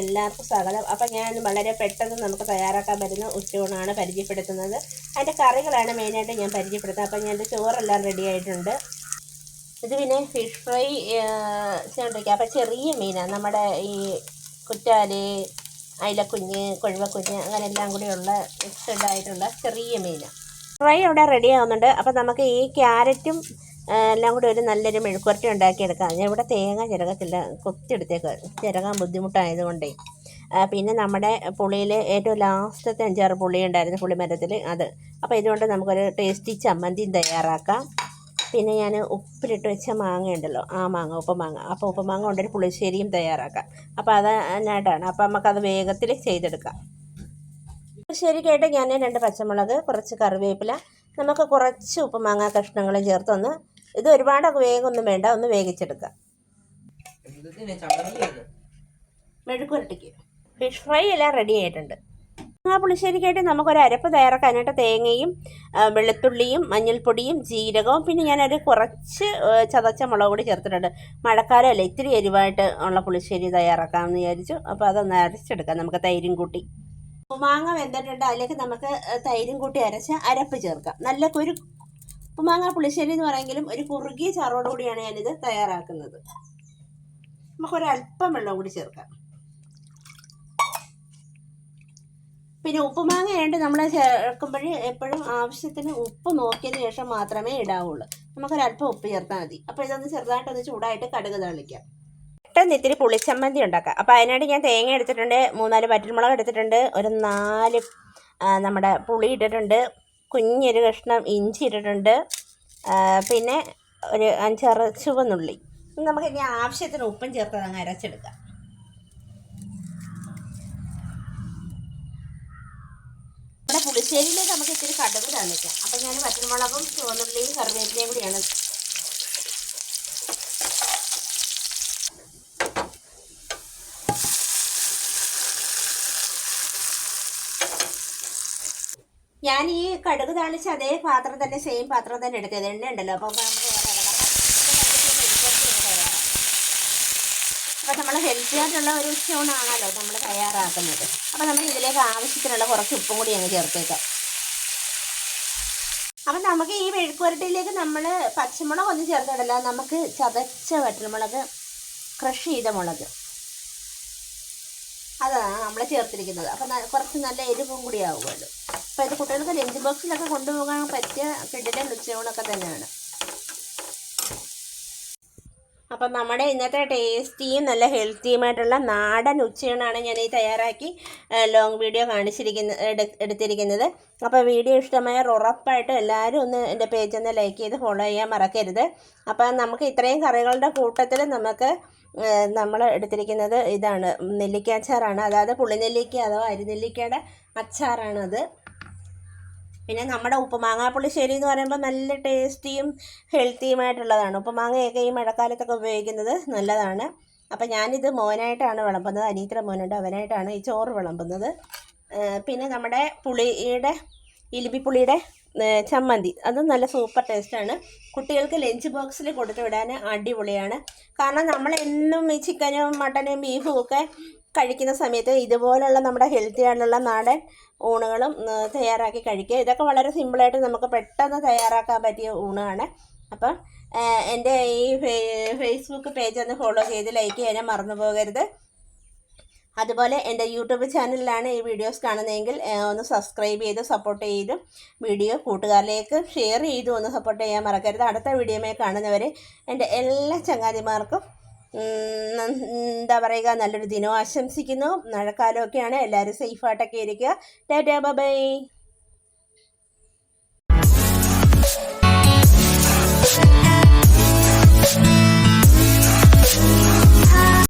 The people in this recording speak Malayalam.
എല്ലാവർക്കും സ്വാഗതം. അപ്പം ഞാൻ വളരെ പെട്ടെന്ന് നമുക്ക് തയ്യാറാക്കാൻ പറ്റുന്ന ഉച്ചയൂണാണ് പരിചയപ്പെടുത്തുന്നത്. അതിന്റെ കറികളാണ് മെയിനായിട്ട് ഞാൻ പരിചയപ്പെടുത്തുന്നത്. അപ്പം ഞാൻ എന്റെ ചോറെല്ലാം റെഡി ആയിട്ടുണ്ട്. ഇത് പിന്നെ ഫിഷ് ഫ്രൈ ചെയ്യാണ്ടിരിക്കുക അപ്പം ചെറിയ മീനാണ് നമ്മുടെ ഈ കുറ്റാൽ അയിലക്കുഞ്ഞ് കൊഴുവക്കുഞ്ഞ് അങ്ങനെ എല്ലാം കൂടിയുള്ള മിക്സഡ് ആയിട്ടുള്ള ചെറിയ മീനാണ് ഫ്രൈ അവിടെ റെഡി ആവുന്നുണ്ട്. അപ്പം നമുക്ക് ഈ ക്യാരറ്റും എല്ലാം കൂടി ഒരു നല്ലൊരു മെഴുക്കുവരട്ടി ഉണ്ടാക്കിയെടുക്കാം. ഞാൻ ഇവിടെ തേങ്ങ ചിരകത്തില്ല. കൊത്തിയെടുത്തേക്ക്. ചിരകാൻ ബുദ്ധിമുട്ടായതുകൊണ്ടേ. പിന്നെ നമ്മുടെ പുളിയിൽ ഏറ്റവും ലാസ്റ്റത്തെ അഞ്ചാറ് പുളി ഉണ്ടായിരുന്നു പുളിമരത്തിൽ അത്. അപ്പോൾ ഇതുകൊണ്ട് നമുക്കൊരു ടേസ്റ്റി ചമ്മന്തിയും തയ്യാറാക്കാം. പിന്നെ ഞാൻ ഉപ്പിലിട്ട് വെച്ച മാങ്ങ ഉണ്ടല്ലോ ആ മാങ്ങ ഉപ്പുമാങ്ങ. അപ്പോൾ ഉപ്പുമാങ്ങ കൊണ്ടൊരു പുളിശ്ശേരിയും തയ്യാറാക്കാം. അപ്പോൾ അത് അതിനായിട്ടാണ് അപ്പോൾ നമുക്കത് വേഗത്തിൽ ചെയ്തെടുക്കാം. പുളിശ്ശേരിക്കായിട്ട് ഞാൻ രണ്ട് പച്ചമുളക് കുറച്ച് കറിവേപ്പില നമുക്ക് കുറച്ച് ഉപ്പുമാങ്ങ കഷ്ണങ്ങളും ചേർത്തൊന്ന് ഇത് ഒരുപാട് വേഗമൊന്നും വേണ്ട ഒന്ന് വേവിച്ചെടുക്കാം? മെഴുക്കുരട്ടിക്ക് ഫിഷ് ഫ്രൈ എല്ലാം റെഡി ആയിട്ടുണ്ട്. ആ പുളിശ്ശേരിക്കായിട്ട് നമുക്കൊരു അരപ്പ് തയ്യാറാക്കാനായിട്ട് തേങ്ങയും വെളുത്തുള്ളിയും മഞ്ഞൾപ്പൊടിയും ജീരകവും പിന്നെ ഞാനൊരു കുറച്ച് ചതച്ച മുളക് കൂടി ചേർത്തിട്ടുണ്ട്. മഴക്കാലമല്ല ഇത്തിരി എരിവായിട്ട് ഉള്ള പുളിശ്ശേരി തയ്യാറാക്കാമെന്ന് വിചാരിച്ചു. അപ്പോൾ അതൊന്ന് അരച്ചെടുക്കാം നമുക്ക് തൈരും കൂട്ടി. മാങ്ങ വെന്തിട്ടുണ്ട്. അതിലേക്ക് നമുക്ക് തൈരും കൂട്ടി അരച്ച് അരപ്പ് ചേർക്കാം. നല്ല കുരു ഉപ്പുമാങ്ങ പുളിശ്ശേരി എന്ന് പറയുമെങ്കിലും ഒരു കുറുകിയ ചാറോടുകൂടിയാണ് ഞാനിത് തയ്യാറാക്കുന്നത്. നമുക്ക് ഒരല്പം വെള്ളം കൂടി ചേർക്കാം. പിന്നെ ഉപ്പുമാങ്ങ ആയിട്ട് നമ്മൾ ചേർക്കുമ്പോൾ എപ്പോഴും ആവശ്യത്തിന് ഉപ്പ് നോക്കിയതിന് ശേഷം മാത്രമേ ഇടാവുള്ളൂ. നമുക്കൊരല്പം ഉപ്പ് ചേർത്താൽ മതി. അപ്പോൾ ഇതൊന്ന് ചെറുതായിട്ടൊന്ന് ചൂടായിട്ട് കടുക് തളിക്കാം. പെട്ടെന്ന് ഇത്തിരി പുളിച്ചമ്മന്തി ഉണ്ടാക്കാം. അപ്പോൾ അതിനായിട്ട് ഞാൻ തേങ്ങ എടുത്തിട്ടുണ്ട് മൂന്നാൽ വറ്റൽമുളക് എടുത്തിട്ടുണ്ട് ഒരു നാല് നമ്മുടെ പുളി ഇട്ടിട്ടുണ്ട്. കുഞ്ഞൊരു കഷ്ണം ഇഞ്ചി ഇട്ടിട്ടുണ്ട്. പിന്നെ ഒരു അഞ്ചാറ് ചുവന്നുള്ളി. നമുക്ക് ഇനി ആവശ്യത്തിന് ഉപ്പും ചേർത്ത് അങ്ങ് അരച്ചെടുക്കാം. നമ്മുടെ പുളിശ്ശേരിയിലേക്ക് നമുക്ക് ഇത്തിരി കടുക് തന്നിക്കാം. അപ്പം ഞാൻ പച്ചമുളകും ചുവന്നുള്ളിയും കറിവേപ്പിലയും കൂടിയാണ്. ഞാൻ ഈ കടുക് താളിച്ച് അതേ പാത്രം തന്നെ സെയിം പാത്രം തന്നെ എടുത്തത്. എണ്ണ ഉണ്ടല്ലോ അപ്പോൾ നമുക്ക് അപ്പം നമ്മൾ ഹെൽത്തി ആയിട്ടുള്ള ഒരു സ്റ്റോണാണല്ലോ നമ്മൾ തയ്യാറാക്കുന്നത്. അപ്പോൾ നമ്മൾ ഇതിലേക്ക് ആവശ്യത്തിനുള്ള കുറച്ച് ഉപ്പും കൂടി അങ്ങ് ചേർത്തേക്കാം. അപ്പം നമുക്ക് ഈ മെഴുക്കുവരട്ടിയിലേക്ക് നമ്മൾ പച്ചമുളക് ഒന്നും ചേർത്തിടല്ല നമുക്ക് ചതച്ച വറ്റൽമുളക് ക്രഷ് ചെയ്ത മുളക്. അതാണ് നമ്മൾ ചേർത്തിരിക്കുന്നത്. അപ്പം കുറച്ച് നല്ല എരിവും കൂടി ആവുമല്ലോ. അപ്പോൾ ഇത് കുട്ടികൾക്ക് ലഞ്ച് ബോക്സിലൊക്കെ കൊണ്ടുപോകാൻ പറ്റിയ കിടിലൻ ഉച്ചയൂണൊക്കെ തന്നെയാണ്. അപ്പം നമ്മുടെ ഇന്നത്തെ ടേസ്റ്റിയും നല്ല ഹെൽത്തിയുമായിട്ടുള്ള നാടൻ ഉച്ചയൂണാണ് ഞാൻ ഈ തയ്യാറാക്കി ലോങ് വീഡിയോ കാണിച്ചിരിക്കുന്ന എടു- എടുത്തിരിക്കുന്നത്. അപ്പോൾ വീഡിയോ ഇഷ്ടമായ ഉറപ്പായിട്ടും എല്ലാവരും ഒന്ന് എന്റെ പേജ് ഒന്ന് ലൈക്ക് ചെയ്ത് ഫോളോ ചെയ്യാൻ മറക്കരുത്. അപ്പം നമുക്ക് ഇത്രയും കറികളുടെ കൂട്ടത്തിൽ നമുക്ക് നമ്മൾ എടുത്തിരിക്കുന്നത് ഇതാണ്. നെല്ലിക്ക അച്ചാറാണ് അതായത് പുളിനെല്ലിക്ക അഥവാ അരിനെല്ലിക്കയുടെ അച്ചാറാണത്. പിന്നെ നമ്മുടെ ഉപ്പുമാങ്ങ പുളിശ്ശേരി എന്ന് പറയുമ്പോൾ നല്ല ടേസ്റ്റിയും ഹെൽത്തിയുമായിട്ടുള്ളതാണ്. ഉപ്പുമാങ്ങയൊക്കെ ഈ മഴക്കാലത്തൊക്കെ ഉപയോഗിക്കുന്നത് നല്ലതാണ്. അപ്പം ഞാനിത് മോനായിട്ടാണ് വിളമ്പുന്നത്. അനീത്ര മോനുണ്ട്. അവനായിട്ടാണ് ഈ ചോറ് വിളമ്പുന്നത്. പിന്നെ നമ്മുടെ പുളിയുടെ ഇലിപ്പിപ്പുളിയുടെ ചമ്മന്തി. അതും നല്ല സൂപ്പർ ടേസ്റ്റാണ്. കുട്ടികൾക്ക് ലഞ്ച് ബോക്സിൽ കൊടുത്തു വിടാൻ അടിപൊളിയാണ്. കാരണം നമ്മളെന്നും ഈ ചിക്കനും മട്ടനും ബീഫും ഒക്കെ കഴിക്കുന്ന സമയത്ത് ഇതുപോലുള്ള നമ്മുടെ ഹെൽത്തി ആയിട്ടുള്ള നാടൻ ഊണുകളും തയ്യാറാക്കി കഴിക്കുക. ഇതൊക്കെ വളരെ സിമ്പിളായിട്ട് നമുക്ക് പെട്ടെന്ന് തയ്യാറാക്കാൻ പറ്റിയ ഊണാണ്. അപ്പം എന്റെ ഈ ഫേസ്ബുക്ക് പേജ് ഒന്ന് ഫോളോ ചെയ്ത് ലൈക്ക് ചെയ്യാൻ മറന്നു പോകരുത്. അതുപോലെ എന്റെ യൂട്യൂബ് ചാനലിലാണ് ഈ വീഡിയോസ് കാണുന്നതെങ്കിൽ ഒന്ന് സബ്സ്ക്രൈബ് ചെയ്ത് സപ്പോർട്ട് ചെയ്ത് വീഡിയോ കൂട്ടുകാരിലേക്ക് ഷെയർ ചെയ്ത് ഒന്ന് സപ്പോർട്ട് ചെയ്യാൻ മറക്കരുത്. അടുത്ത വീഡിയോമേ കാണുന്നവരെ എന്റെ എല്ലാ ചങ്ങാതിമാർക്കും എന്താ പറയുക നല്ലൊരു ദിനം ആശംസിക്കുന്നു. മഴക്കാലമൊക്കെയാണ്. എല്ലാവരും സേഫായിട്ടൊക്കെ ഇരിക്കുക. Tata bye